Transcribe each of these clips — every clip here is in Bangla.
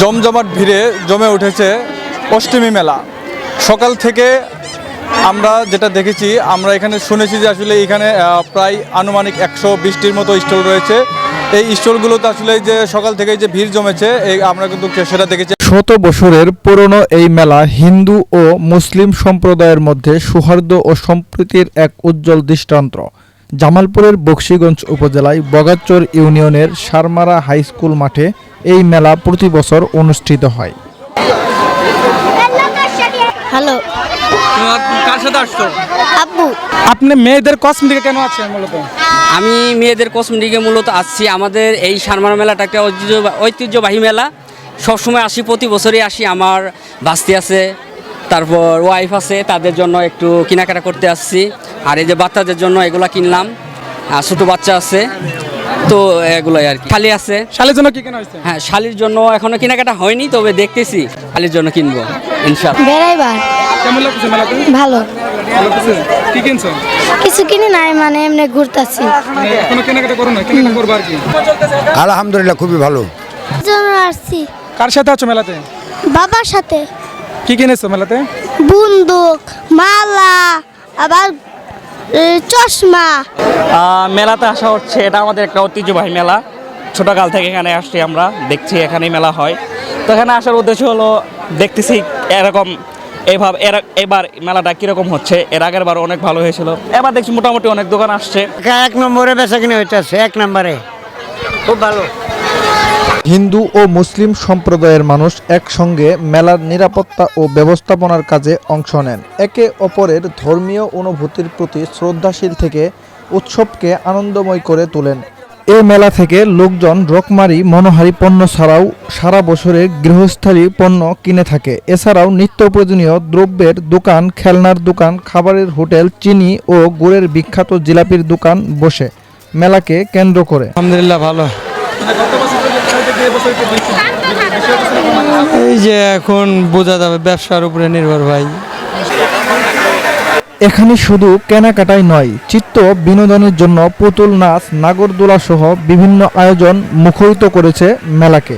জমজমাট ভিড়ে জমে উঠেছে অষ্টমী মেলা। সকাল থেকে আমরা যেটা দেখেছি, আমরা এখানে শুনেছি যে আসলে এখানে প্রায় আনুমানিক একশো বিশটির মতো স্টল রয়েছে। এই স্টলগুলোতে আসলে যে সকাল থেকে যে ভিড় জমেছে, এই আমরা কিন্তু সেটা দেখেছি। শত বছরের পুরনো এই মেলা হিন্দু ও মুসলিম সম্প্রদায়ের মধ্যে সৌহার্দ্য ও সম্প্রীতির এক উজ্জ্বল দৃষ্টান্ত। জামালপুরের বক্সিগঞ্জ উপজেলায় বগাচর ইউনিয়নের সারমারা হাই স্কুল মাঠে এই মেলা প্রতি বছর অনুষ্ঠিত হয়। হ্যালো। কার সাথে আসছো? আব্বু। আপনি মেয়েদের কসমেটিকে কেন আছেন মূলত? আমি মেয়েদের কসমেটিকে মূলত আসছি। আমাদের এই সারমার মেলাটা একটা ঐতিহ্য- ঐতিহ্যবাহী মেলা। সবসময় আসি প্রতি বছরই আসি। আমার বাস্তি আছে তারপর ওয়াইফ আছে তাদের জন্য একটু কেনাকাটা করতে আসছি। আর এই যে বাচ্চাদের জন্য এগুলা কিনলাম আর ছোটো বাচ্চা আছে তো এগুলোই আর কি। খালি আছে। শালের জন্য কি কেন হয়েছে? হ্যাঁ শালির জন্য এখনও কেনাকাটা হয়নি তবে দেখতেছি শালির জন্য কিনবো ইনশাল্লাহ বেড়াইবার কেমন লাগছে মেলাতে? ভালো। ভালো কি কিনছো? কিছু কিনি নাই মানে এমনি ঘুরতাছি। মানে এখনও কেনাকাটা করো না কেনাকাটা করব আর কি? আলহামদুলিল্লাহ খুবই ভালো। জন্য আসছি। কার সাথে আছো মেলাতে? বাবার সাথে। কি কিনেছো মেলাতে? বন্দুক মালা আবার চশমা। আহ, মেলাতে আসা হচ্ছে। এটা আমাদের একটা ঐতিহ্যবাহী মেলা। ছোটকাল থেকে এখানে আসছি আমরা দেখছি এখানেই মেলা হয়। তো এখানে আসার উদ্দেশ্য হলো দেখতেছি এরকম এইভাবে এর এবার মেলাটা কীরকম হচ্ছে। এর আগের বার অনেক ভালো হয়েছিল। এবার দেখছি মোটামুটি অনেক দোকান আসছে। এক নম্বরে বেচা কিনে হইতেছে এক নম্বরে। খুব ভালো। হিন্দু ও মুসলিম সম্প্রদায়ের মানুষ একসঙ্গে মেলার নিরাপত্তা ও ব্যবস্থাপনার কাজে অংশ নেন। একে অপরের ধর্মীয় অনুভূতির প্রতি শ্রদ্ধাশীল থেকে উৎসবকে আনন্দময় করে তোলেন। এ মেলা থেকে লোকজন রকমারি মনোহারি পণ্য ছাড়াও সারা বছরে গৃহস্থালী পণ্য কিনে থাকে। এছাড়াও নিত্য প্রয়োজনীয় দ্রব্যের দোকান, খেলনার দোকান, খাবারের হোটেল, চিনি ও গুড়ের বিখ্যাত জিলাপির দোকান বসে। মেলাকে কেন্দ্র করে। আলহামদুলিল্লাহ, ভালো। এই যে এখন বোঝা যাবে ব্যবসার উপরে নির্ভর ভাই। এখানে শুধু কেনাকাটাই নয় চিত্ত বিনোদনের জন্য পুতুল নাচ নাগরদোলা সহ বিভিন্ন আয়োজন মুখরিত করেছে মেলাকে।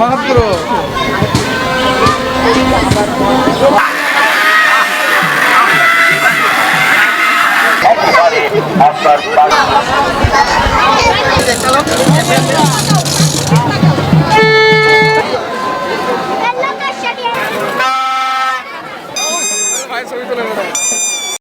মাত্র